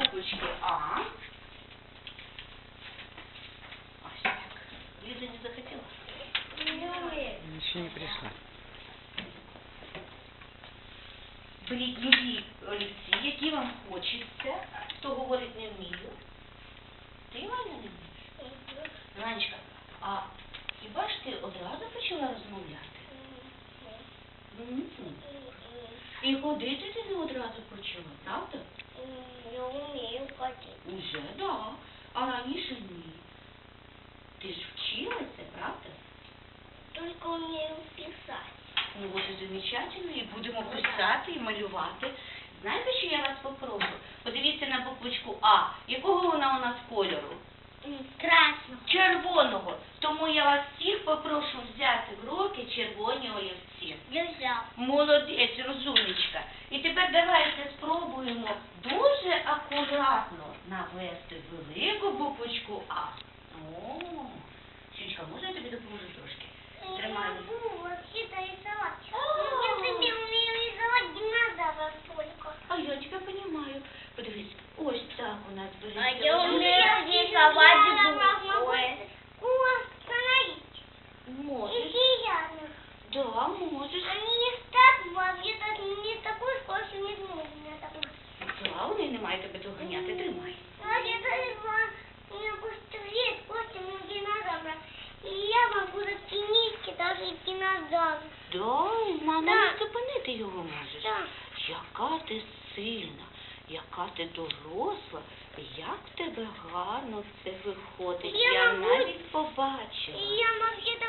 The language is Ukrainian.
буквочки А. Ось так. Ліза не захотіла. Еще не пришла. Беріть любі олівці, які вам хочеться. Хто говорить не вмію. Ти Іваня не вмієш? Ранечка, а хіба ж ти одразу почала розмовляти? М. І ходити ти не одразу почала, правда? Уже, да. А раніше ні. Ти ж вчилася, правда? Только умею писать. Ну от і замечательно, і будемо писати, і малювати. Знаєте, що я вас попрошу? Подивіться на буквочку А. Якого вона у нас кольору? Красного. Червоного. Тому я вас всіх попрошу взяти в руки червоні олівці. Я взял. Молодець, розумничка. І тепер давайте спробуємо дуже акуратно навести велику буквочку А. О, Сючка, можна я тобі допоможу трошки? Я Тримай. не могу вообще-то рисовать. А. Ну, Я тебе умею рисовать динозавров только. А я тебе понимаю. Подивись, ось так у нас А береться. я олівці. умею рисовать буквы. Остановить. И Можеш. зеленых. Да, можеш. Они не так вообще-то не такой скоростью не смогут меня такой. Да, вони не мають тебе доганяти, тримай. Вообще-то у меня быстрее скоростью у динозавра. И я могу заценить даже и динозавра. Да, мама, не зупинити його можеш. Да. Яка ти сильна, яка ти доросла, як в тебе гарно це виходить. Я Я можу- навіть побачила. И я могу